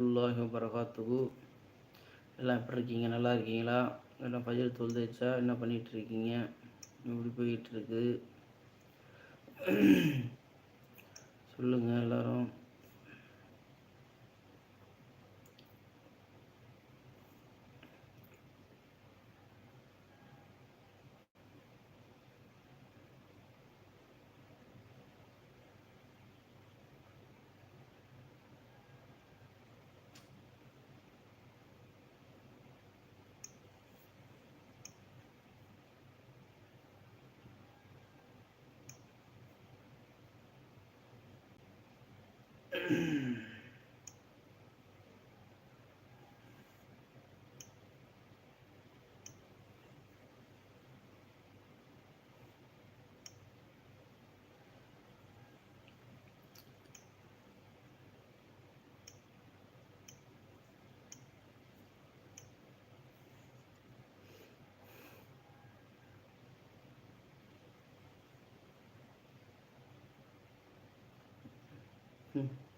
அல்லாஹி வரகாத்துகு எல்லாம் எப்படி இருக்கீங்க? நல்லா இருக்கீங்களா? எல்லாம் பஜர் தொழுதுச்சா? என்ன பண்ணிகிட்டு இருக்கீங்க? எப்படி போயிட்டுருக்கு சொல்லுங்கள் எல்லோரும். Hmm.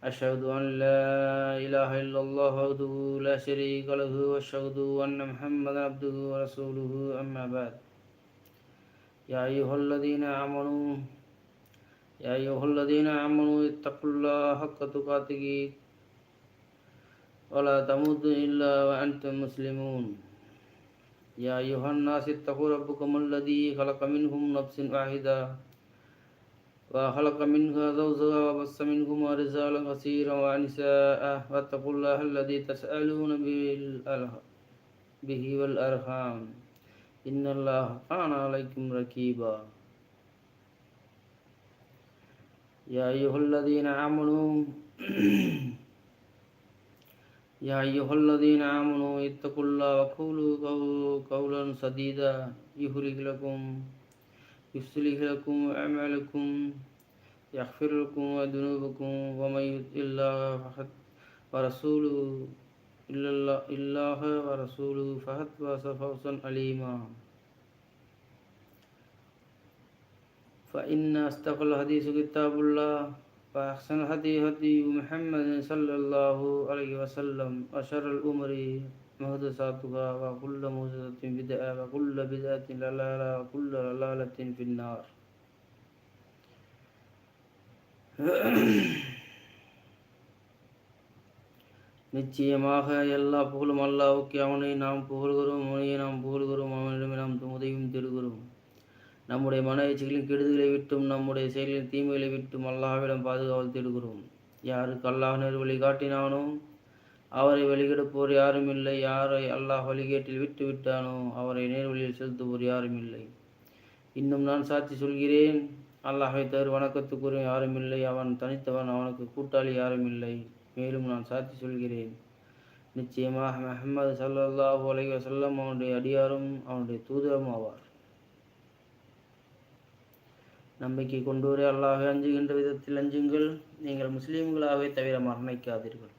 أشهد أن لا إله إلا الله وحده لا شريك له وأشهد أن محمدا عبده ورسوله أما بعد. يا أيها الذين آمنوا يا أيها الذين آمنوا اتقوا الله حق تقاته ولا تموتن إلا وأنتم مسلمون. يا أيها الناس اتقوا ربكم الذي خلق منهم نفس واحدة. وخلق منها زوجها وبث منهما رجالا كثيرا ونساء واتقوا الله الذي تسألون به والأرحام. إن الله كان عليكم ركيبا. يا أيها الذين آمنوا يا أيها الذين آمنوا اتقوا الله وقولوا قولا سديدا. يخرج لكم يصلح لكم أعمالكم يغفر لكم ذنوبكم ومن يطع الله فقد ورسوله إلا الله ورسوله فقد فاز فوزا عليما فإن أصدق الحديث كتاب الله وأحسن الهدي هدي محمد صلى الله عليه وسلم وشر الأمور محدثاتها وكل محدثة بدعة وكل بدعة ضلالة وكل ضلالة في النار நிச்சயமாக எல்லா புகழும் அல்லாவுக்கு அவனை நாம் புகழ்கிறோம் அவனையை நாம் புகழ்கிறோம் அவனிடம் நாம் உதவியும் தேடுகிறோம் நம்முடைய மன எச்சைகளின் கெடுதலை விட்டும் நம்முடைய செயலின் தீமைகளை விட்டும் அல்லாஹ்விடம் பாதுகாவல் தேடுகிறோம் யாருக்கு அல்லாஹ் நேர் வழி காட்டினானோ அவரை வெளியிடுப்போர் யாரும் இல்லை யாரை அல்லாஹ் வழிகேட்டில் விட்டு விட்டானோ அவரை நேர்வழியில் செலுத்துவோர் யாரும் இல்லை இன்னும் நான் சாட்சி சொல்கிறேன். அல்லாஹை தவிர வணக்கத்துக்குரிய யாரும் இல்லை அவன் தனித்தவன் அவனுக்கு கூட்டாளி யாரும் இல்லை மேலும் நான் சாட்சி சொல்கிறேன். நிச்சயமாக மெஹமது சல்லல்லாஹு அலைஹி வஸல்லம் அவனுடைய அடியாரும் அவனுடைய தூதரும் ஆவார். நம்பிக்கை கொண்டுவரே அல்லாஹை. அஞ்சுகின்ற விதத்தில் அஞ்சுங்கள். நீங்கள் முஸ்லீம்களாகவே தவிர மரணிக்காதீர்கள்.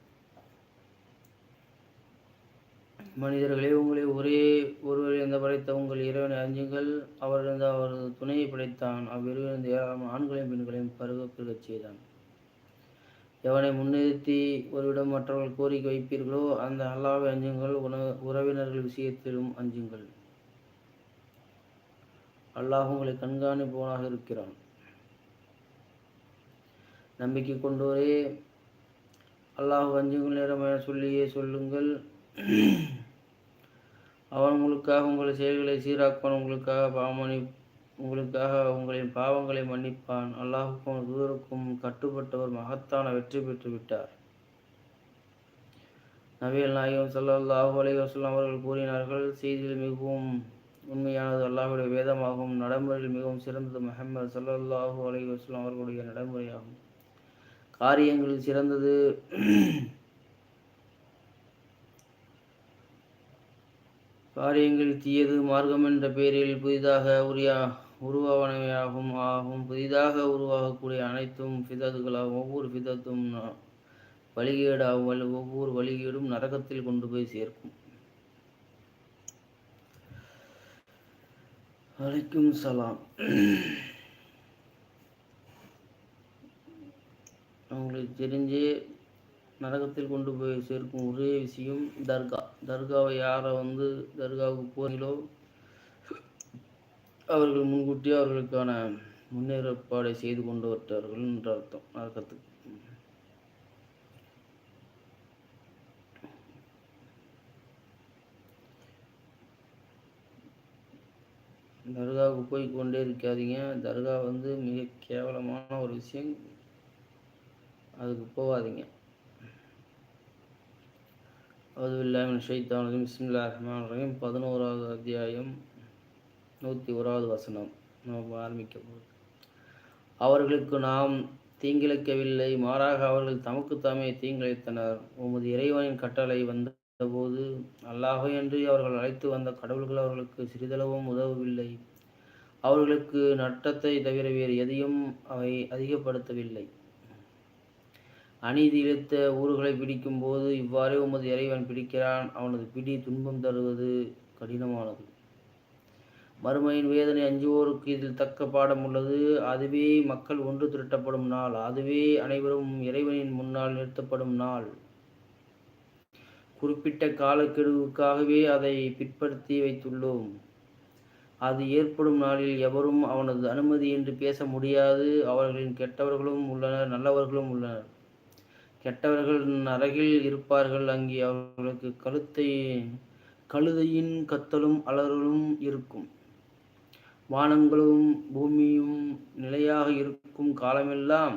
மனிதர்களே உங்களை ஒரே ஒருவரிலிருந்து படைத்த உங்கள் இறைவனை அஞ்சுங்கள். அவரிலிருந்து அவரது துணையை படைத்தான். அவ்விருவிலிருந்து ஏராளமான ஆண்களையும் பெண்களையும் பருக பெருகச் செய்தான். எவனை முன்னிறுத்தி ஒருவிடம் மற்றவர்கள் கோரிக்கை வைப்பீர்களோ அந்த அல்லாவை அஞ்சுங்கள். உண உறவினர்கள் விஷயத்திலும் அஞ்சுங்கள். அல்லாஹ் உங்களை கண்காணிப்பவனாக இருக்கிறான். நம்பிக்கை கொண்டோரே அல்லாஹ் அஞ்சுங்கள் நேரம் என சொல்லியே சொல்லுங்கள். அவன் உங்களுக்காக உங்கள் செயல்களை சீராக்குவான் உங்களுக்காக பாவமணி உங்களுக்காக உங்களின் பாவங்களை மன்னிப்பான். அல்லாஹுக்கும் தூதருக்கும் கட்டுப்பட்டவர் மகத்தான வெற்றி பெற்று விட்டார். நபியல் நாயகம் சல்லாஹூ அலி வசல்லாம் அவர்கள் கூறினார்கள் செய்தியில் மிகவும் உண்மையானது அல்லாஹுடைய வேதமாகும் நடைமுறையில் மிகவும் சிறந்தது முஹம்மது சல்லாஹூ அலி வஸ்லாம் அவர்களுடைய நடைமுறையாகும். காரியங்களில் சிறந்தது காரியங்கள் தீயது மார்க்கம் என்ற பெயரில் புதிதாக உரியா உருவாவனவையாகும் ஆகும். புதிதாக உருவாகக்கூடிய அனைத்தும் ஃபிதத்துகளாகும் ஒவ்வொரு ஃபிதத்தும் வழிகேடாகும். ஒவ்வொரு வழிகேடும் நரகத்தில் கொண்டு போய் சேர்க்கும். வலைக்கும் சலாம். அவங்களுக்கு தெரிஞ்சே நரகத்தில் கொண்டு போய் சேர்க்கும் ஒரே விஷயம் தர்கா. தர்காவை யாரை வந்து தர்காவுக்கு போகிறீங்களோ அவர்கள் முன்கூட்டியே அவர்களுக்கான முன்னேற்பாடை செய்து கொண்டு விட்டார்கள் என்ற அர்த்தம் நரகத்துக்கு. தர்காவுக்கு போய் கொண்டே இருக்காதீங்க. தர்கா வந்து மிக கேவலமான ஒரு விஷயம். அதுக்கு போகாதீங்க. அதுவில்லாமின் ஷைத்தானது பிஸ்மில்லா ரஹ்மான் ரஹீம் பதினோராவது அத்தியாயம். நூற்றி ஓராவது வசனம். நாம் ஆரம்பிக்க போது அவர்களுக்கு நாம் தீங்கிழைக்கவில்லை. மாறாக அவர்கள் தமக்கு தாமே தீங்கிழைத்தனர். உமது இறைவனின் கட்டளை வந்தபோது அல்லாஹோ என்று அவர்கள் அழைத்து வந்த கடவுள்கள் அவர்களுக்கு சிறிதளவும் உதவவில்லை. அவர்களுக்கு நட்டத்தை தவிர வேறு எதையும் அவை அதிகப்படுத்தவில்லை. அநீதி இழுத்த ஊர்களை பிடிக்கும் போது இவ்வாறே உமது இறைவன் பிடிக்கிறான். அவனது பிடி துன்பம் தருவது கடினமானது. மறுமையின் வேதனை அஞ்சுவோருக்கு இதில் தக்க பாடம் உள்ளது. அதுவே மக்கள் ஒன்று திரட்டப்படும் நாள். அதுவே அனைவரும் இறைவனின் முன்னால் நிறுத்தப்படும் நாள். குறிப்பிட்ட காலக்கெடுவுக்காகவே அதை பிற்படுத்தி வைத்துள்ளோம். அது ஏற்படும் நாளில் எவரும் அவனது அனுமதி என்று பேச முடியாது. அவர்களின் கெட்டவர்களும் உள்ளனர் நல்லவர்களும் உள்ளனர். கெட்டவர்கள் அருகில் இருப்பார்கள். அங்கே அவர்களுக்கு கழுத்தை கழுதையின் கத்தலும் அலறலும் இருக்கும். வானங்களும் பூமியும் நிலையாக இருக்கும் காலமெல்லாம்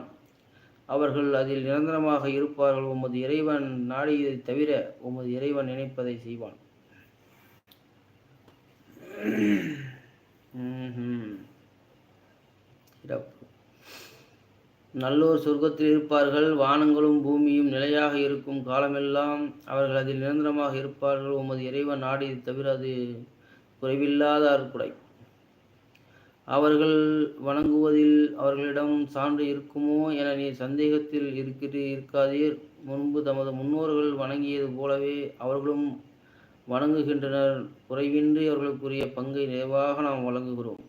அவர்கள் அதில் நிரந்தரமாக இருப்பார்கள். உமது இறைவன் நாடியதை தவிர உமது இறைவன் நினைப்பதை செய்வான். நல்லோர் சொர்க்கத்தில் இருப்பார்கள் வானங்களும் பூமியும் நிலையாக இருக்கும் காலமெல்லாம் அவர்கள் அதில் நிரந்தரமாக இருப்பார்கள். உமது இறைவன் நாடி தவிர அது குறைவில்லாத அற்புடை அவர்கள் வணங்குவதில் அவர்களிடம் சான்று இருக்குமோ என நீ சந்தேகத்தில் இருக்கிறீ இருக்காதீர். முன்பு தமது முன்னோர்கள் வணங்கியது போலவே அவர்களும் வணங்குகின்றனர். குறைவின்றி அவர்களுக்குரிய பங்கை நிறைவாக நாம் வழங்குகிறோம்.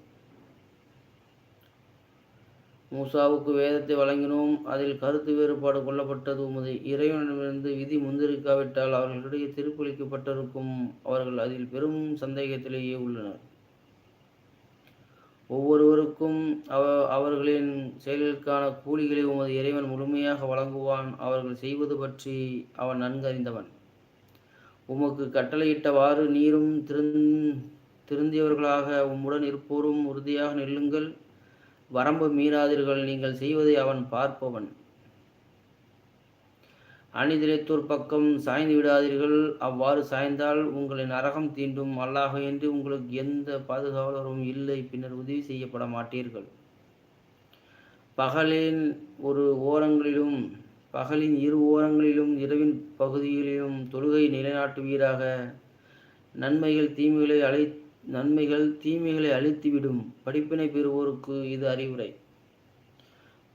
மூசாவுக்கு வேதத்தை வழங்கினோம். அதில் கருத்து வேறுபாடு கொள்ளப்பட்டது. உமது இறைவனிடமிருந்து விதி முந்திருக்காவிட்டால் அவர்களிடையே திருப்பளிக்கப்பட்டிருக்கும். அவர்கள் அதில் பெரும் சந்தேகத்திலேயே உள்ளனர். ஒவ்வொருவருக்கும் அவ அவர்களின் செயல்களுக்கான கூலிகளை உமது இறைவன் முழுமையாக வழங்குவான். அவர்கள் செய்வது பற்றி அவன் நன்கறிந்தவன். உமக்கு கட்டளையிட்டவாறு நீரும் திருந் திருந்தியவர்களாக உம்முடன் இருப்போரும் உறுதியாக நில்லுங்கள். வரம்பு மீறாதீர்கள் நீங்கள் செய்வதை அவன் பார்ப்பவன். அணிதிரைத்தூர் பக்கம் சாய்ந்து விடாதீர்கள் அவ்வாறு சாய்ந்தால் உங்களின் நரகம் தீண்டும். அல்லாஹ் என்று உங்களுக்கு எந்த பாதுகாவலரும் இல்லை பின்னர் உதவி செய்யப்பட மாட்டீர்கள். பகலின் ஒரு ஓரங்களிலும் பகலின் இரு ஓரங்களிலும் இரவின் பகுதிகளிலும் தொழுகை நிலைநாட்டுவீராக. நன்மைகள் தீமைகளை அழை நன்மைகள் தீமைகளை அழித்துவிடும். படிப்பினை பெறுவோருக்கு இது அறிவுரை.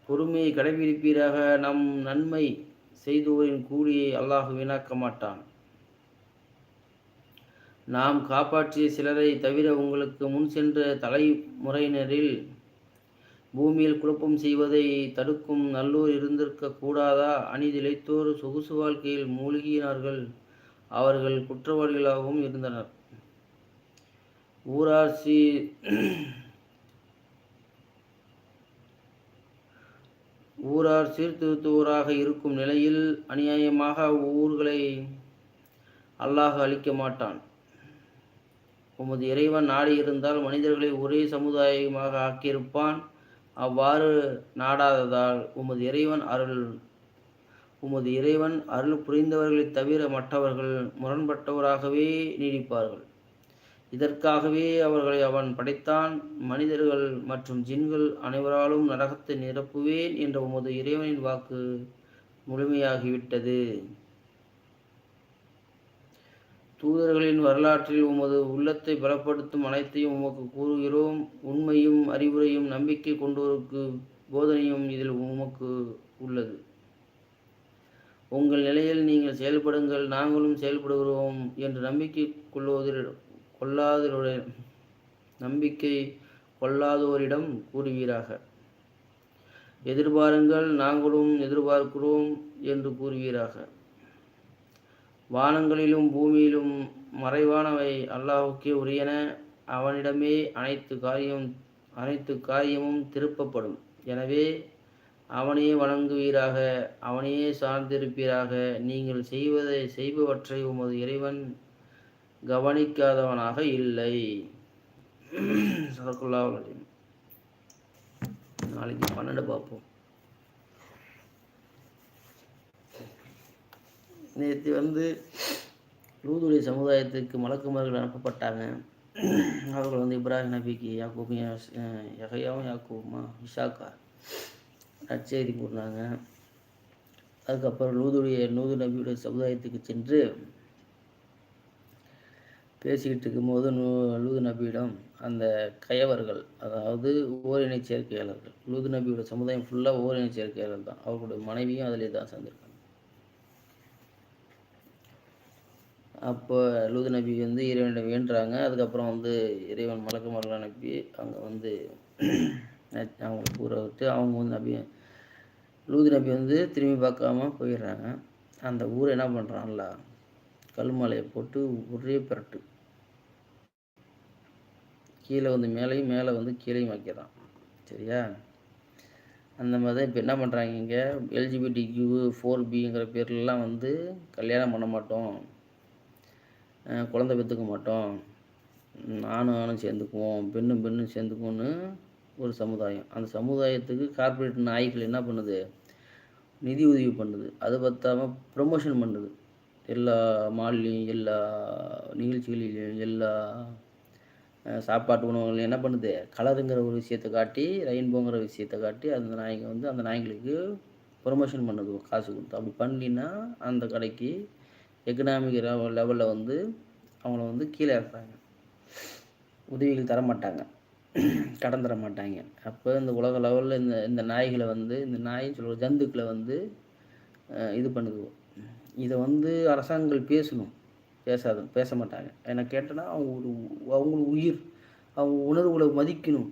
பொறுமையை கடைபிடிப்பீராக. நம் நன்மை செய்தோரின் கூலியை அல்லாஹ் வீணாக்க மாட்டான். நாம் காப்பாற்றிய சிலரை தவிர உங்களுக்கு முன் சென்ற தலைமுறையினரில் பூமியில் குழப்பம் செய்வதை தடுக்கும் நல்லோர் இருந்திருக்க கூடாதா? அணிதிழைத்தோர் சொகுசு வாழ்க்கையில் மூழ்கினார்கள். அவர்கள் குற்றவாளிகளாகவும் இருந்தனர். ஊராட்சி ஊரார் சீர்திருத்துவோராக இருக்கும் நிலையில் அநியாயமாக ஊர்களை அல்லாஹ் அளிக்க மாட்டான். உமது இறைவன் நாடி இருந்தால் மனிதர்களை ஒரே சமுதாயமாக ஆக்கியிருப்பான். அவ்வாறு நாடாததால் உமது இறைவன் அருள் உமது இறைவன் அருள் புரிந்தவர்களைத் தவிர மற்றவர்கள் முரண்பட்டவராகவே நீடிப்பார்கள். இதற்காகவே அவர்களை அவன் படைத்தான். மனிதர்கள் மற்றும் ஜின்கள் அனைவராலும் நரகத்தை நிரப்புவேன் என்ற உமது இறைவனின் வாக்கு முழுமையாகிவிட்டது. தூதர்களின் வரலாற்றில் உமது உள்ளத்தை பலப்படுத்தும் அனைத்தையும் உமக்கு கூறுகிறோம். உண்மையும் அறிவுரையும் நம்பிக்கை கொண்டோருக்கு போதனையும் இதில் உமக்கு உள்ளது. உங்கள் நிலையில் நீங்கள் செயல்படுங்கள் நாங்களும் செயல்படுகிறோம் என்று நம்பிக்கை கொள்வதில் கொள்ளாதோருடைய நம்பிக்கை கொள்ளாதோரிடம் கூறுவீராக. எதிர்பாருங்கள் நாங்களும் எதிர்பார்க்கிறோம் என்று கூறுவீராக. வானங்களிலும் பூமியிலும் மறைவானவை அல்லாஹுக்கே உரியன. அவனிடமே அனைத்து காரியம் அனைத்து காரியமும் திருப்பப்படும். எனவே அவனையே வணங்குவீராக அவனையே சார்ந்திருப்பீராக. நீங்கள் செய்வதை செய்பவற்றை உமது இறைவன் கவனிக்காதவனாக இல்லை. சதக்குல்லா நாளைக்கு பன்னெண்டு பார்ப்போம். நேற்று வந்து லூதுடைய சமுதாயத்துக்கு மலக்குமார்கள் அனுப்பப்பட்டாங்க. அவர்கள் வந்து இப்ராஹிம் நபிக்கு யாக்கூப் யகையாவும் யாக்கூமா இஷாக்கா நற்செய்தி கூறினாங்க. அதுக்கப்புறம் லூதுடைய லூது நபியுடைய சமுதாயத்துக்கு சென்று பேசிக்கிட்டு இருக்கும்போது நூ லூது நபியிடம் அந்த கயவர்கள் அதாவது ஓரினை சேர்க்கையாளர்கள் லூது நபியோட சமுதாயம் ஃபுல்லாக ஓரினை சேர்க்கையாளர் தான். அவர்களுடைய மனைவியும் அதிலே தான் சேர்ந்துருக்காங்க. அப்போ லூது நபி வந்து இறைவனிடம் வேண்டுறாங்க. அதுக்கப்புறம் வந்து இறைவன் மலக்குமார்கள் அனுப்பி அங்கே வந்து அவங்க கூற விட்டு அவங்க வந்து நபி லூது நபி வந்து திரும்பி பார்க்காம போயிடுறாங்க. அந்த ஊரை என்ன பண்ணுறான்ல கல்மலையை போட்டு ஒரே பிரட்டு. கீழே வந்து மேலேயும் மேலே வந்து கீழேயும் வைக்கிறான் சரியா? அந்த மாதிரி தான் இப்போ என்ன பண்ணுறாங்க இங்கே? எல்ஜிபிடி கியூ ஃபோர் பிங்கிற பேர்லலாம் வந்து கல்யாணம் பண்ண மாட்டோம். குழந்த பெற்றுக்க மாட்டோம். நானும் ஆணும் சேர்ந்துக்குவோம். பெண்ணும் பெண்ணும் சேர்ந்துக்குவோன்னு ஒரு சமுதாயம். அந்த சமுதாயத்துக்கு கார்பரேட் நாய்கள் என்ன பண்ணுது? நிதி உதவி பண்ணுது. அது பற்றாமல் ப்ரொமோஷன் பண்ணுது. எல்லா மால்லையும் எல்லா நிகழ்ச்சிகளிலையும் எல்லா சாப்பாட்டு உணவுகள் என்ன பண்ணுது? கலருங்கிற ஒரு விஷயத்தை காட்டி ரெயின்போங்கிற விஷயத்தை காட்டி அந்த நாய்ங்க வந்து அந்த நாய்களுக்கு ப்ரொமோஷன் பண்ணுது காசு கொடுத்து. அப்படி பண்ணினா அந்த கடைக்கு எக்கனாமிக் லெவலில் வந்து அவங்கள வந்து கீழே இறக்குறாங்க. உதவிகள் தர மாட்டாங்க கடன் தர மாட்டாங்க அப்போ இந்த உலக லெவலில் இந்த இந்த நாய்களை வந்து இந்த நாயின்னு சொல்கிற ஜந்துக்களை வந்து இது பண்ணுது. இதை வந்து அரசாங்கங்கள் பேசணும். பேசாத பேச மாட்டாங்க ஏன்னா கேட்டோன்னா அவங்க ஒரு அவங்களுக்கு உயிர். அவங்க உணர்வுகளை மதிக்கணும்.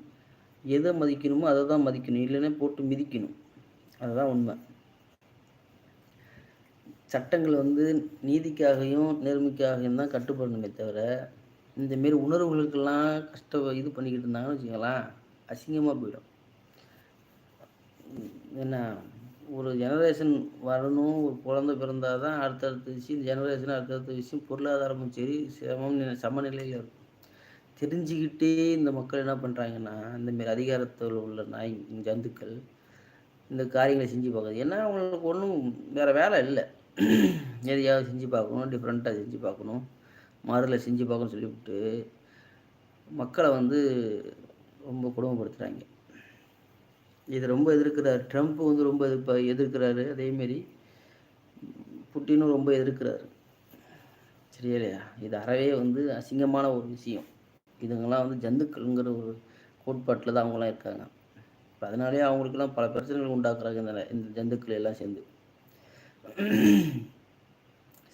எதை மதிக்கணுமோ அதை தான் மதிக்கணும். இல்லைன்னா போட்டு மிதிக்கணும். அதுதான் உண்மை. சட்டங்கள் வந்து நீதிக்காகவும் நேர்மைக்காகவும் தான் கட்டுப்படணுமே தவிர இந்தமாரி உணர்வுகளுக்கெல்லாம் கஷ்ட இது பண்ணிக்கிட்டு இருந்தாங்கன்னு வச்சுங்களேன் அசிங்கமாக போயிடும். என்ன? ஒரு ஜெனரேஷன் வரணும் ஒரு குழந்த பிறந்தால் தான் அடுத்தடுத்த விஷயம் ஜெனரேஷன் அடுத்தடுத்த விஷயம் பொருளாதாரமும் சரி சமம் சமநிலையில் இருக்கும். தெரிஞ்சுக்கிட்டே இந்த மக்கள் என்ன பண்ணுறாங்கன்னா இந்தமாரி அதிகாரத்தில் உள்ள நாய் ஜந்துக்கள் இந்த காரியங்களை செஞ்சு பார்க்குறது. ஏன்னா அவங்களுக்கு ஒன்றும் வேறு வேலை இல்லை. எதையாவது செஞ்சு பார்க்கணும் டிஃப்ரெண்ட்டாக செஞ்சு பார்க்கணும் மாறுதலை செஞ்சு பார்க்கணும்னு சொல்லிவிட்டு மக்களை வந்து ரொம்ப குடும்பப்படுத்துகிறாங்க இது ரொம்ப எதிர்க்கிறார். ட்ரம்ப் வந்து ரொம்ப எதிர்ப்பா எதிர்க்கிறாரு. அதேமாரி புட்டினும் ரொம்ப எதிர்க்கிறாரு. சரியா இல்லையா? இது அறவே வந்து அசிங்கமான ஒரு விஷயம். இதுங்கெல்லாம் வந்து ஜந்துக்கள்ங்கிற ஒரு கோட்பாட்டில் தான் அவங்களாம் இருக்காங்க. இப்போ அதனாலே அவங்களுக்கெல்லாம் பல பிரச்சனைகள் உண்டாக்குறாங்க இந்த இந்த ஜந்துக்கள் எல்லாம் சேர்ந்து.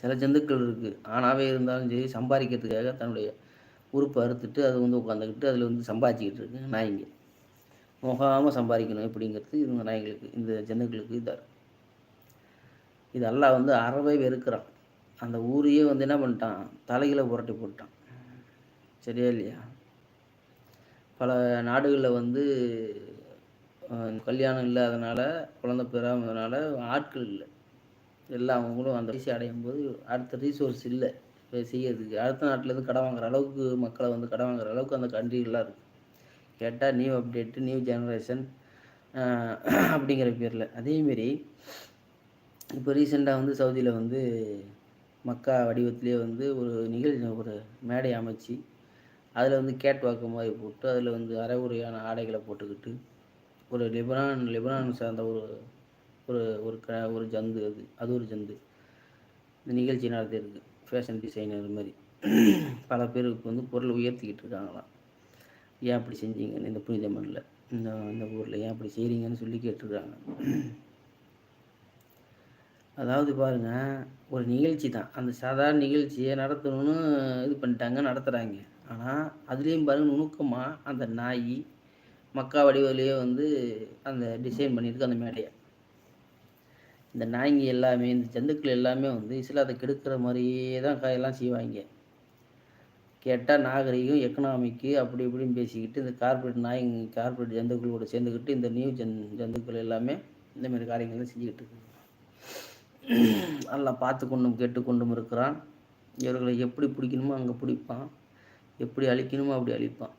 சில ஜந்துக்கள் இருக்குது ஆணாகவே இருந்தாலும் சரி சம்பாதிக்கிறதுக்காக தன்னுடைய உறுப்பை அறுத்துட்டு அது வந்து உட்காந்துக்கிட்டு அதில் வந்து சம்பாதிச்சிக்கிட்டு இருக்கு நாய்ங்க. போகாமல் சம்பாதிக்கணும் எப்படிங்கிறது இவங்க நாய்களுக்கு இந்த ஜனங்களுக்கு இதாக இது அல்லாஹ் வந்து அறவே வெறுக்கிறான். அந்த ஊரையே வந்து என்ன பண்ணிட்டான்? தலைகளை புரட்டி போட்டான். சரியா இல்லையா? பல நாடுகளில் வந்து கல்யாணம் இல்லாதனால குழந்தை பெறாமதுனால ஆட்கள் இல்லை. எல்லாம் அவங்களும் அந்த வயசு அடையும் போது அடுத்த ரீசோர்ஸ் இல்லை. செய்யறதுக்கு. அடுத்த நாட்டிலேருந்து கடை வாங்குற அளவுக்கு மக்களை வந்து கடை வாங்குற அளவுக்கு அந்த கண்ட்ரிகள்லாம் இருக்குது கேட்டால் நியூ அப்டேட்டு நியூ ஜெனரேஷன் அப்படிங்கிற பேரில். அதேமாரி இப்போ ரீசெண்டாக வந்து சவுதியில் வந்து மக்கா வடிவத்திலே வந்து ஒரு நிகழ்ச்சி ஒரு மேடை அமைச்சு அதில் வந்து கேட் வாக்கு மாதிரி போட்டு அதில் வந்து அரைகுறையான ஆடைகளை போட்டுக்கிட்டு ஒரு லெபனான் லெபனான் சார்ந்த ஒரு ஒரு ஒரு க ஒரு ஜந்து அது. அது ஒரு ஜந்து. இந்த நிகழ்ச்சி நடத்தியிருக்கு. ஃபேஷன் டிசைனர் மாதிரி. பல பேருக்கு வந்து பொருள் உயர்த்திக்கிட்டு இருக்காங்களாம். ஏன் அப்படி செஞ்சீங்கன்னு இந்த புனித மண்ணில் இந்த இந்த ஊரில் ஏன் அப்படி செய்கிறீங்கன்னு சொல்லி கேட்டிருக்காங்க. அதாவது பாருங்க ஒரு நிகழ்ச்சி தான். அந்த சாதாரண நிகழ்ச்சியை நடத்தணும்னு இது பண்ணிட்டாங்க நடத்துகிறாங்க ஆனால் அதுலேயும் பாருங்க நுணுக்கமாக அந்த நாய் மக்கா வடிவிலேயே வந்து அந்த டிசைன் பண்ணியிருக்கு அந்த மேடையை. இந்த நாய்ங்க எல்லாமே இந்த ஜந்துக்கள் எல்லாமே வந்து இஸ்லாத்தை கெடுக்கிற மாதிரியே தான் எல்லாம் செய்வாங்க. கேட்டால் நாகரிகம் எக்கனாமிக்கு அப்படி இப்படின்னு பேசிக்கிட்டு இந்த கார்ப்பரேட் நாய் கார்ப்பரேட் ஜந்துக்களோட சேர்ந்துக்கிட்டு இந்த நியூ ஜன் ஜந்துக்கள் எல்லாமே இந்தமாரி காரியங்களை செஞ்சுக்கிட்டு இருக்கு எல்லாம் பார்த்து கொண்டும் கேட்டுக்கொண்டும் இருக்கிறான். இவர்களை எப்படி பிடிக்கணுமோ அங்கே பிடிப்பான். எப்படி அழிக்கணுமோ அப்படி அழிப்பான்.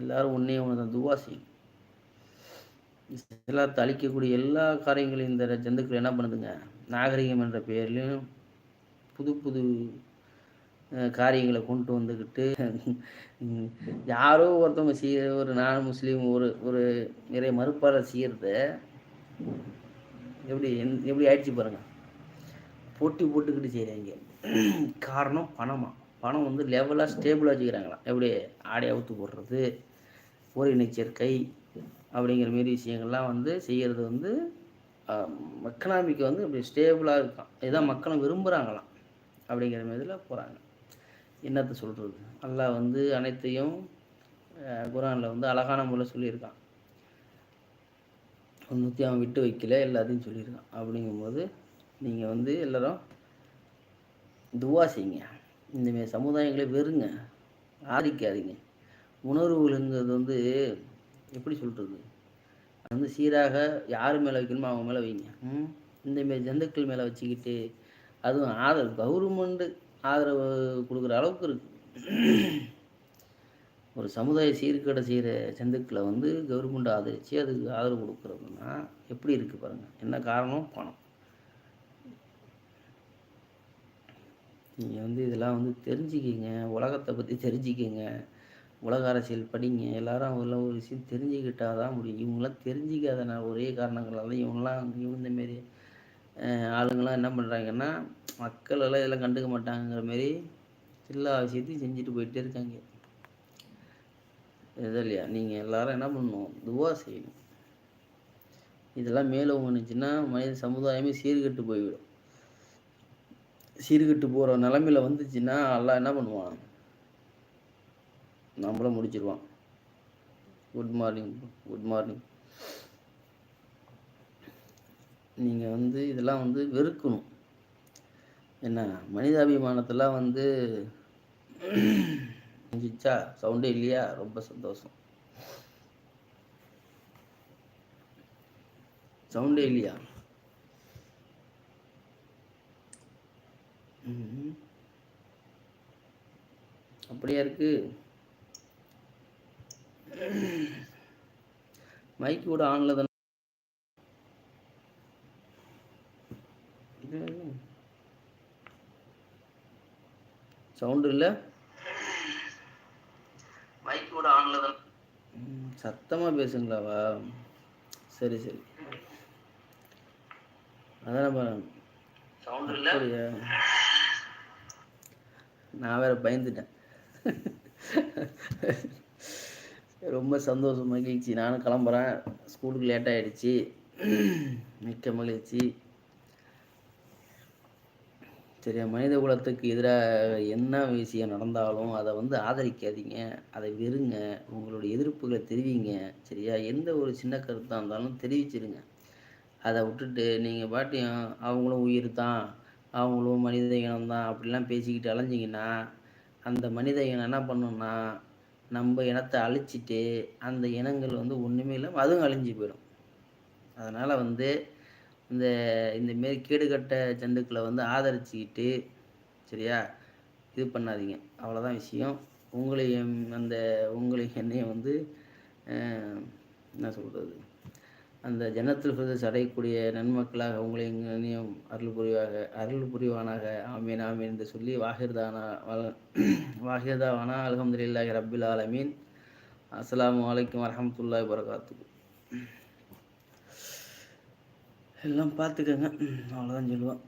எல்லாரும் ஒன்றே ஒன்று தான் துவா செய்யும். எல்லாத்தை அழிக்கக்கூடிய எல்லா காரியங்களையும் இந்த ஜந்துக்கள் என்ன பண்ணுதுங்க? நாகரிகம் என்ற பெயர்லையும் புது புது காரியங்களை கொண்டு வந்துக்கிட்டு யாரோ ஒருத்தவங்க செய்ய ஒரு நான் முஸ்லீம் ஒரு ஒரு நிறைய மறுப்பாளர் செய்கிறத எப்படி என்- எப்படி ஆயிடுச்சு பாருங்கள் போட்டி போட்டுக்கிட்டு செய்கிறாங்க காரணம் பணமாக பணம் வந்து லெவலாக ஸ்டேபிளாக வச்சுக்கிறாங்களாம் எப்படி ஆடை அவுத்து போடுறது ஒரு சேர்க்கை அப்படிங்கிற மாரி விஷயங்கள்லாம் வந்து செய்கிறது வந்து எக்கனாமிக்கு வந்து இப்படி ஸ்டேபிளாக இருக்கான். இதுதான் மக்களும் விரும்புகிறாங்களாம் அப்படிங்கிற மாதிரில போகிறாங்க என்னத்தை சொல்கிறது அல்லாஹ் வந்து அனைத்தையும் குரானில் வந்து அழகான முறையில் சொல்லியிருக்கான். ஒன்றுத்தையும் அவன் விட்டு வைக்கல எல்லாத்தையும் சொல்லியிருக்கான். அப்படிங்கும்போது நீங்கள் வந்து எல்லோரும் துவா செய்யுங்க. இந்தமாரி சமுதாயங்களை வெறுங்க. ஆதிக்காதீங்க உணர்வுகளுங்கிறது வந்து எப்படி சொல்கிறது அது வந்து சீராக யார் மேலே வைக்கணுமோ அவங்க மேலே வைங்க. இந்தமாரி ஜந்துக்கள் மேலே வச்சுக்கிட்டு அதுவும் ஆதரவு. கவர்மெண்ட்டு ஆதரவு கொடுக்குற அளவுக்கு இருக்கு. ஒரு சமுதாய சீர்கேடை செய்கிற செந்துக்களை வந்து கவர்மெண்ட் ஆதரித்து அதுக்கு ஆதரவு கொடுக்குறதுன்னா எப்படி இருக்குது பாருங்கள் என்ன காரணம்? பணம். நீங்கள் வந்து இதெல்லாம் வந்து தெரிஞ்சுக்கிங்க. உலகத்தை பற்றி தெரிஞ்சுக்கிங்க. உலக அரசியல் படிங்க. எல்லாரும் உள்ள ஒரு விஷயம் தெரிஞ்சுக்கிட்டால் தான் முடியும். இவங்களாம் தெரிஞ்சிக்காதனால ஒரே காரணங்களால இவங்களாம் இவங்க இந்தமாரி ஆளுங்களாம் என்ன பண்ணுறாங்கன்னா மக்கள் எல்லாம் இதெல்லாம் கண்டுக்க மாட்டாங்கங்கிற மாரி எல்லா விஷயத்தையும் செஞ்சுட்டு போயிட்டே இருக்காங்க. இது இல்லையா? நீங்கள் எல்லாரும் என்ன பண்ணணும்? துவா செய்யணும். இதெல்லாம் மேலே வந்துச்சுன்னா மனித சமுதாயமே சீர்கெட்டு போய்விடும். சீர்கெட்டு போகிற நிலமையில வந்துச்சுன்னா எல்லாம் என்ன பண்ணுவான்? நம்மள முடிச்சிருவான். குட் மார்னிங் குட் மார்னிங் நீங்கள் வந்து இதெல்லாம் வந்து வெறுக்கணும். என்ன மனிதாபிமானத்தெல்லாம் வந்து செஞ்சிச்சா சவுண்டே இல்லையா? ரொம்ப சந்தோஷம். சவுண்டே இல்லையா? அப்படியா இருக்கு? மைக் கூட ஆன்ல தானே சவுண்ட் இல்ல? மைக் கூட ஆன்ல தான். சத்தமா பேசுங்களாவா? சரி சரி. அதான் பாருங்க சவுண்ட் இல்ல? நான் வேற பயந்துட்டேன். ரொம்ப சந்தோஷம் மகிழ்ச்சி. நானும் கிளம்புறேன். ஸ்கூலுக்கு லேட் ஆயிடுச்சு. மிக்க மகிழ்ச்சி. சரியா மனித குலத்துக்கு எதிராக என்ன விஷயம் நடந்தாலும் அதை வந்து ஆதரிக்காதீங்க. அதை வெறுங்க. உங்களுடைய எதிர்ப்புகளை தெரிவிங்க. சரியா? எந்த ஒரு சின்ன கருத்தாக இருந்தாலும் தெரிவிச்சிருங்க. அதை விட்டுட்டு நீங்கள் பாட்டியும் அவங்களும் உயிர் தான் அவங்களும் மனித இனம் தான் அப்படிலாம் பேசிக்கிட்டு அலைஞ்சிங்கன்னா அந்த மனித இனம் என்ன பண்ணுன்னா நம்ம இனத்தை அழிச்சிட்டு அந்த இனங்கள் வந்து ஒன்றுமே இல்லாமல் அதுவும் அழிஞ்சு போயிடும். அதனால் வந்து இந்த இந்தமாரி கேடுகட்ட ஜந்துக்களை வந்து ஆதரிச்சுக்கிட்டு சரியா? இது பண்ணாதீங்க. அவ்வளோதான் விஷயம். உங்களையும் அந்த உங்களையும் என்னையும் வந்து என்ன சொல்கிறது அந்த ஜனத்தில் ஃபிரதோஸ் அடையக்கூடிய நன்மக்களாக உங்களையும் என்னையும் அருள் புரிவாக அருள் புரிவானாக. ஆமீன் ஆமீன் என்று சொல்லி வாகிர்தானா வாகிர்தாவானா அலமதுல்லாஹி ரபில் ஆலமீன். அஸ்லாம் வலைக்கம் வரமத்துல்லாய் வரகாத்து எல்லாம் பார்த்துக்கங்க. அவ்வளோதான் சொல்லுவேன்.